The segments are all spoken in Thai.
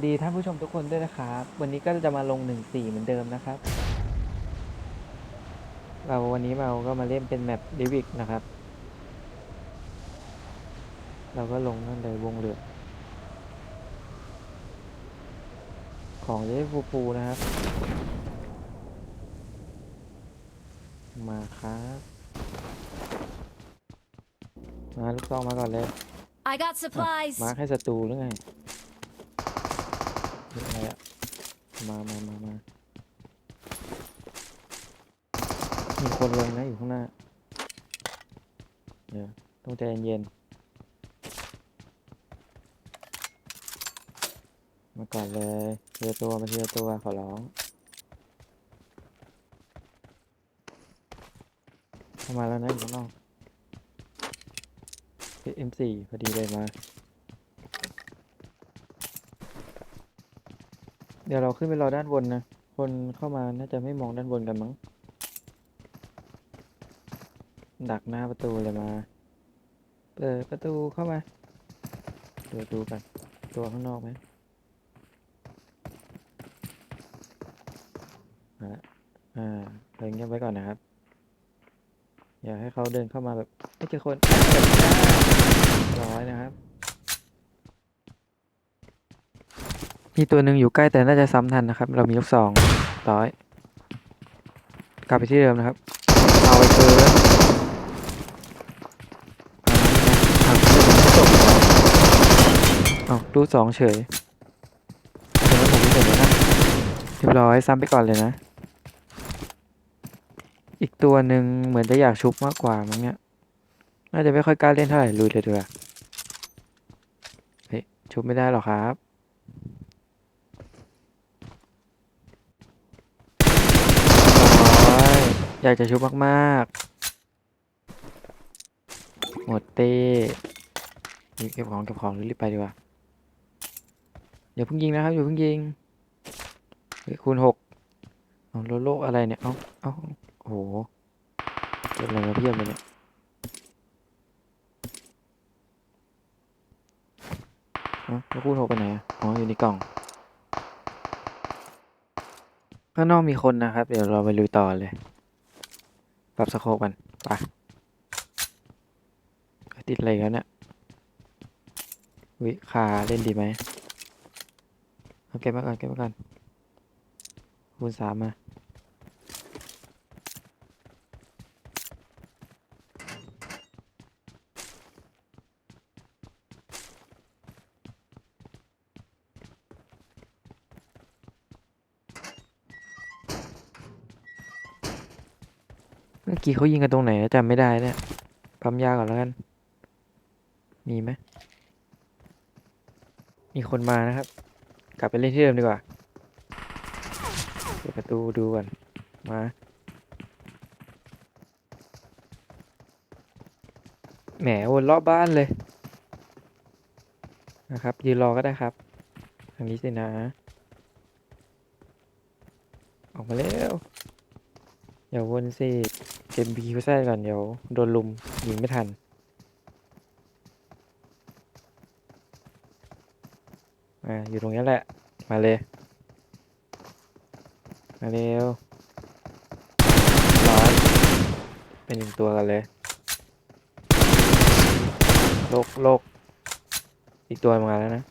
วัสดีท่านผู้ชมทุกคนด้วยนะครับ วันนี้ก็จะมาลงหนึ่งสี่เหมือนเดิมนะครับ เราวันนี้เราก็มาเล่นเป็นแมปดิวิกนะครับ เราก็ลงนั่นเลยวงเหลืองของจะได้ฟูๆนะครับ มาครับมาลูกซองมาก่อนเลย I got อะ supplies. มาร์คให้ศัตรูหรือไงนี่ อะไรอะมามามามามีคนลงนะอยู่ข้างหน้า เดี๋ยวต้องใจเย็นๆมาก่อนเลยเทียตัวมาเทียตัวขอร้องเข้ามาแล้วนะอยู่ข้างนอก M4 พอดีเลยมา เดี๋ยวเราขึ้นไปรอด้านบนนะ คนเข้ามาน่าจะไม่มองด้านบนกันมั้ง ดักหน้าประตูเลยมา เปิดประตูเข้ามาเปิดประตูกันตัวข้างนอกไหมมาละอ่าเดินเงียบไว้ก่อนนะครับ อย่าให้เขาเดินเข้ามาแบบไม่เจอคนร้อยนะครับ มีตัวหนึ่งอยู่ใกล้แต่น่าจะซ้ำทันนะครับ เรามีลูกสองร้อย กลับไปที่เดิมนะครับ เอาไปเกินอ่านี่ไงอ่าไม่จบแล้วเอาดูสองเฉยเดี๋ยวผมเสร็จแล้วนะเรียบร้อยซ้ำไปก่อนเลยนะ อีกตัวหนึ่งเหมือนจะอยากชุบมากกว่ามั้งเนี่ย น่าจะไม่ค่อยกล้าเล่นเท่าไหร่ลุยเลยดีกว่าเฮ้ยชุบไม่ได้หรอกครับ ร้ อยากจะชุบมากๆ หมดเต้รีบเก็บของเก็บของรีบไปดีกว่าอย่าเพิ่งยิงนะครับอย่าเพิ่งยิงคูณหกเอาโลโลอะไรเนี่ยเอาเอาโอ้โหเก็บอะไรมาเพียบเลยเนี่ยแล้วคูณหกไปไหนอะอ๋ออยู่ในกล่อง ข้างนอกมีคนนะครับ เดี๋ยวเราไปลุยต่อเลย รับสโคปกันไปติดอะไรกันเนี่ยวิคาเล่นดีไหมเอาเก็บมาก่อนเก็บมาก่อนคูณสามมา เมื่อกี้เขายิงกันตรงไหนนะจำไม่ได้เนี่ยปั๊มยาก่อนแล้วกัน มีไหมมีคนมานะครับ กลับไปเล่นที่เดิมดีกว่าเปิดประตูดูก่อน มาแหมวนรอบบ้านเลย นะครับยืนรอก็ได้ครับทางนี้สินะ ออกมาแล้วอย่าวนสิ เก็บบีเขาใส่ก่อนเดี๋ยวโดนลุมยิงไม่ทัน อ่า อยู่ตรงนี้แหละ มาเลย มาเร็วร้อยเป็นหนึ่งตัวกันเลยโลกโลกอีกตัวมาแล้วนะ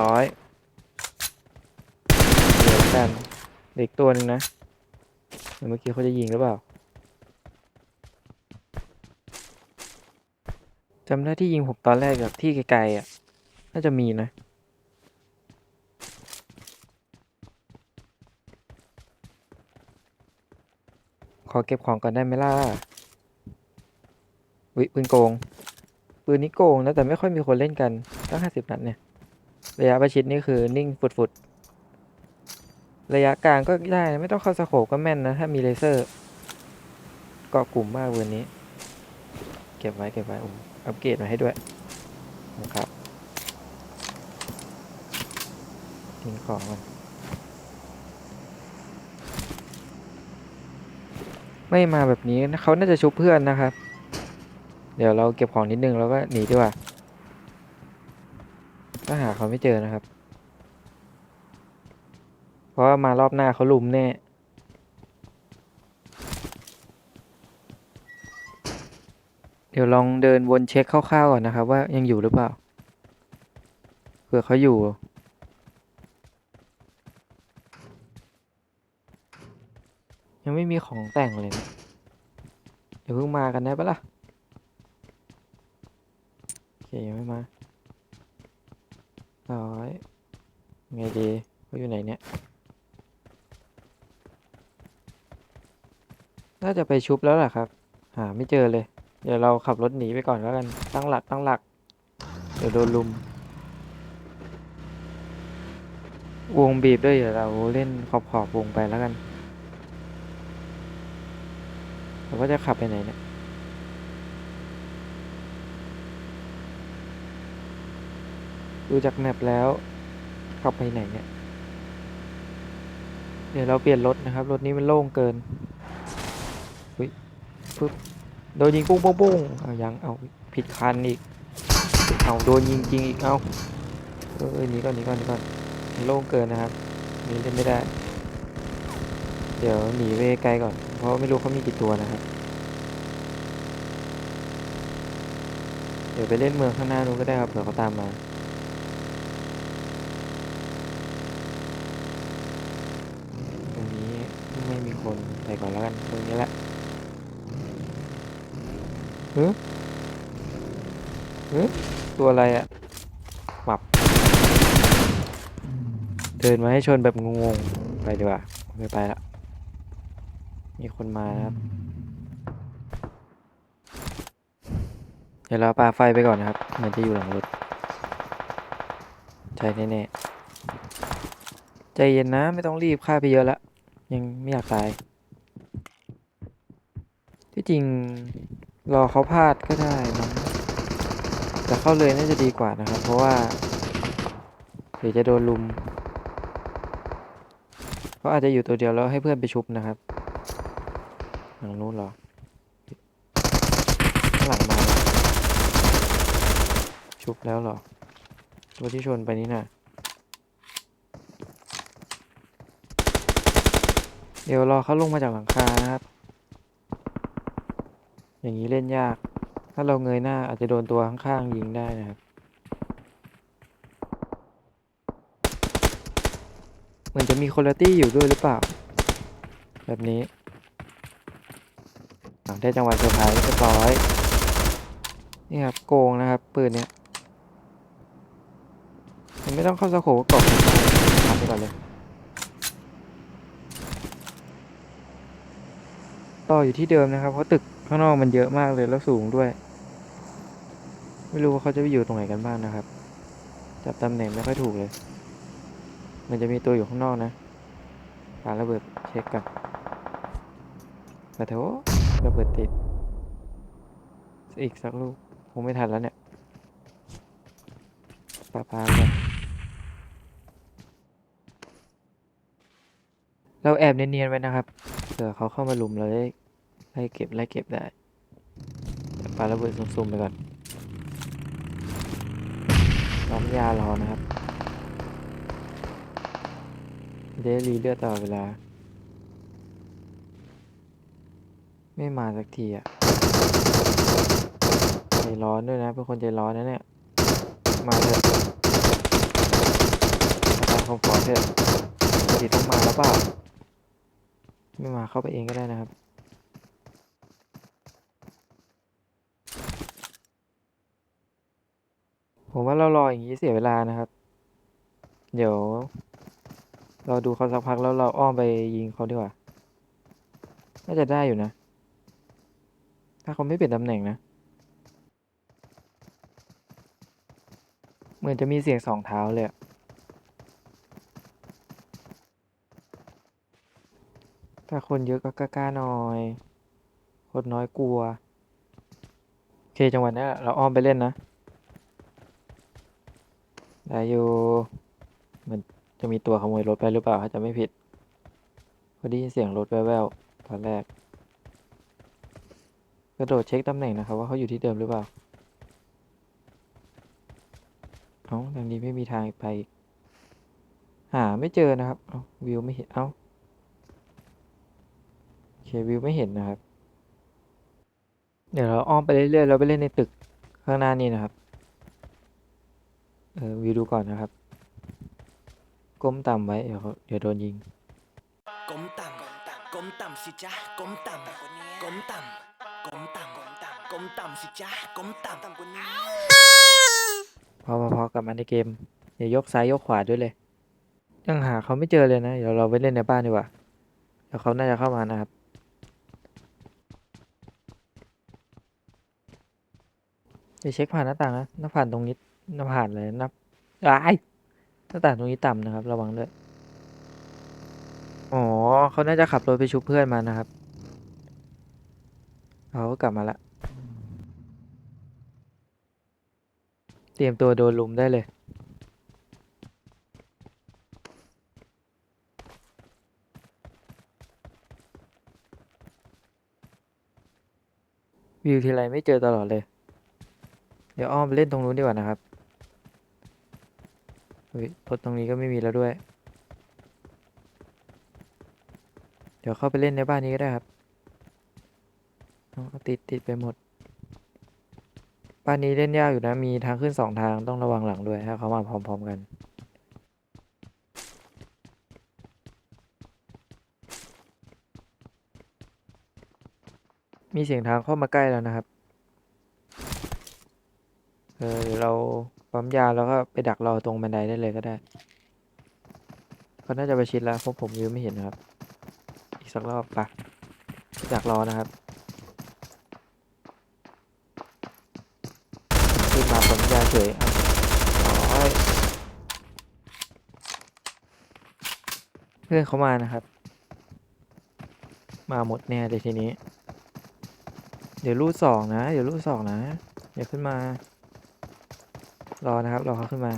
ร้อยเดี๋ยวกันเด็กตัวนึงนะ เมื่อกี้เขาจะยิงหรือเปล่าจำได้ที่ยิงผมตอนแรกจากที่ไกลๆอะ น่าจะมีนะขอเก็บของก่อนได้ไหมล่ะวิปืนโกง ปืนนี้โกงนะแต่ไม่ค่อยมีคนเล่นกันตั้งห้าสิบนัดเนี่ย ระยะประชิดนี่คือนิ่งฟุดๆ ระยะกลางก็ได้นะไม่ต้องเข้าสโคปก็แม่นนะ ถ้ามีเลเซอร์เกาะกลุ่มมากเวอร์นี้ เก็บไว้เก็บไว้ผมอัปเกรดมาให้ด้วยนะครับทิ้งของมันไม่มาแบบนี้เขาน่าจะชุบเพื่อนนะครับ เดี๋ยวเราเก็บของนิดนึงแล้วก็หนีดีกว่าก็หาเขาไม่เจอนะครับ เพราะว่ามารอบหน้าเขาลุมแน่เดี๋ยวลองเดินวนเช็คคร่าวๆก่อนนะครับ ว่ายังอยู่หรือเปล่าเผื่อเขาอยู่ยังไม่มีของแต่งเลยนะเดี๋ยวเพิ่งมากันได้ปะล่ะ โอเค ยังไม่มาร้อยไงดีเขาอยู่ไหนเนี่ย น่าจะไปชุบแล้วล่ะครับ หาไม่เจอเลย เดี๋ยวเราขับรถหนีไปก่อนแล้วกัน ตั้งหลักตั้งหลัก เดี๋ยวโดนลุม วงบีบด้วยเดี๋ยวเราเล่นขอบขอบวงไปแล้วกันเราก็จะขับไปไหนเนี่ยดูจากแมปแล้ว ขับไปไหนเนี่ย เดี๋ยวเราเปลี่ยนรถนะครับ รถนี้มันโล่งเกิน ปึ๊บโดนยิงปุ้งปุ้งปุ้งเอายังเอาผิดคันอีกเอาโดนยิงจริงอีกเอาเออหนีก่อนหนีก่อนหนีก่อนโล่งเกินนะครับหนี่เล่นไม่ได้ เดี๋ยวหนีไปไกลก่อน เพราะไม่รู้เขามีกี่ตัวนะครับเดี๋ยวไปเล่นเมืองข้างหน้านู้นก็ได้ครับเผื่อเขาตามมาตรงนี้ไม่มีคนไปก่อนแล้วกันตรงนี้แหละ เฮ้ยเฮ้ยตัวอะไรอะหมับ เดินมาให้ชนแบบงงๆ ไปดีกว่าไม่ไปละ มีคนมาครับ เดี๋ยวเราปาไฟไปก่อนนะครับเหมือนจะอยู่หลังรถ ใช่แน่ๆ ใจเย็นนะ ไม่ต้องรีบฆ่าไปเยอะละ ยังไม่อยากตาย ที่จริง รอเขาพลาดก็ได้นะแต่เข้าเลยน่าจะดีกว่านะครับ เพราะว่าเดี๋ยวจะโดนลุมเขาอาจจะอยู่ตัวเดียวแล้วให้เพื่อนไปชุบนะครับหลังนู้นหรอหลังมาชุบแล้วหรอ ตัวที่ชนไปนี่น่ะเดี๋ยวรอเขาลงมาจากหลังคานะครับ อย่างนี้เล่นยาก ถ้าเราเงยหน้าอาจจะโดนตัวข้างๆยิงได้นะครับ เหมือนจะมีคุณตี้อยู่ด้วยหรือเปล่า แบบนี้ได้จังหวะเซอร์ไพรส์เรียบร้อย นี่ครับโกงนะครับปืนเนี้ยมันไม่ต้องเข้าสโคปก็กรอบทำไปก่อนเลย ต่ออยู่ที่เดิมนะครับเพราะตึก ข้างนอกมันเยอะมากเลยแล้วสูงด้วย ไม่รู้ว่าเขาจะไปอยู่ตรงไหนกันบ้างนะครับ จับตำแหน่งไม่ค่อยถูกเลย มันจะมีตัวอยู่ข้างนอกนะปาระเบิดเช็คกันกระโถระเบิดติด อีกสักลูกคงไม่ทันแล้วเนี่ยปาปาเลยเราแอบเนียนๆไว้นะครับเผื่อเขาเข้ามาลุมเราได้ ไล่เก็บไล่เก็บได้แต่ปาระเบิดซุ่มๆไปก่อนล้อมยารอนะครับจะได้รีเลือดตลอดเวลา ไม่มาสักทีอะใจร้อนด้วยนะ เป็นคนใจร้อนนะเนี่ย มาเถอะอาจารย์ผมขอเถอะปกติต้องมาแล้วเปล่า ไม่มาเข้าไปเองก็ได้นะครับ ผมว่าเรารออย่างนี้เสียเวลานะครับ เดี๋ยว เราดูเขาสักพักแล้วเราอ้อมไปยิงเขาดีกว่า น่าจะได้อยู่นะ ถ้าเขาไม่เปลี่ยนตำแหน่งนะ เหมือนจะมีเสียงสองเท้าเลยถ้าคนเยอะก็กล้าๆหน่อย คนน้อยกลัว โอเคจังหวะนี้เราอ้อมไปเล่นนะ ได้อยู่มือนจะมีตัวขโมยรถไปหรือเปล่าถ้าจะไม่ผิดพอด้ยินเสียงรถแว่วๆตอนแรกกระโดดเช็คตำแหน่งนะครับว่าเขาอยู่ที่เดิมหรือเปล่าเอ้าทางนี้ไม่มีทางไปอีกหาไม่เจอนะครับ เอ้าวิวไม่เห็น เอ้าโอเควิวไม่เห็นนะครับ เดี๋ยวเราอ้อมไปเรื่อยๆ เราไปเล่นในตึกข้างหน้านี่นะครับ เออวิวดูก่อนนะครับ ก้มต่ำไว้ เดี๋ยวเขาเดี๋ยวโดนยิง ก้มต่ำก้มต่ำสิจ๊ะก้มต่ำก้มต่ำก้มต่ำก้มต่ำสิจ๊ะก้มต่ำกว่านี้พอพอพอกลับมาในเกมอย่ายกซ้ายยกขวาด้วยเลย ยังหาเขาไม่เจอเลยนะ เดี๋ยวเราไปเล่นในบ้านดีกว่า เดี๋ยวเขาน่าจะเข้ามานะครับเดี๋ยวเช็คผ่านหน้าต่างนะหน้าผ่านตรงนี้ หน้าผ่านเลยนะอ้ายหน้าต่างตรงนี้ต่ำนะครับ ระวังด้วย อ๋อเขาน่าจะขับรถไปชุบเพื่อนมานะครับเขาก็กลับมาละ เตรียมตัวโดนลุมได้เลย วิวทีไรไม่เจอตลอดเลย เดี๋ยวอ้อมไปเล่นตรงนู้นดีกว่านะครับ ฮ้ยรถตรงนี้ก็ไม่มีแล้วด้วย เดี๋ยวเข้าไปเล่นในบ้านนี้ก็ได้ครับติดติดไปหมด บ้านนี้เล่นยากอยู่นะ มีทางขึ้นสองทางต้องระวังหลังด้วยถ้าเขามาพร้อมๆกันมีเสียงทางเข้ามาใกล้แล้วนะครับ เออเดี๋ยวเรา ปั๊มยาแล้วก็ไปดักรอตรงบันไดได้เลยก็ได้เขาน่าจะไปชิดแล้วเพราะผมวิวไม่เห็นครับ อีกสักรอบปะดักรอนะครับขึ้นมาปั๊มยาเฉยเอาโอ้ยเพื่อนเขามานะครับ มาหมดแน่เลยทีนี้ เดี๋ยวรูดสองนะ เดี๋ยวรูดสองนะอย่าขึ้นมา รอนะครับ รอเขาขึ้นมา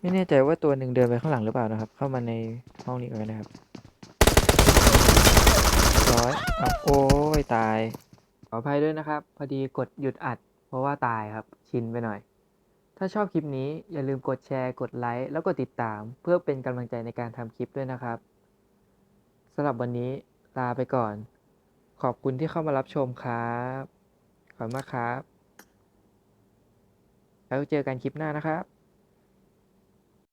ไม่แน่ใจว่าตัวหนึ่งเดินไปข้างหลังหรือเปล่านะครับ เข้ามาในห้องนี้ก่อนนะครับร้อยอโอ้ยตาย ขออภัยด้วยนะครับ พอดีกดหยุดอัด เพราะว่าตายครับ ชินไปหน่อย ถ้าชอบคลิปนี้อย่าลืมกดแชร์ กดไลค์ แล้วกดติดตาม เพื่อเป็นกำลังใจในการทำคลิปด้วยนะครับสำหรับวันนี้ลาไปก่อน ขอบคุณที่เข้ามารับชมครับ ขอบคุณมากครับ แล้วเจอกันคลิปหน้านะครับ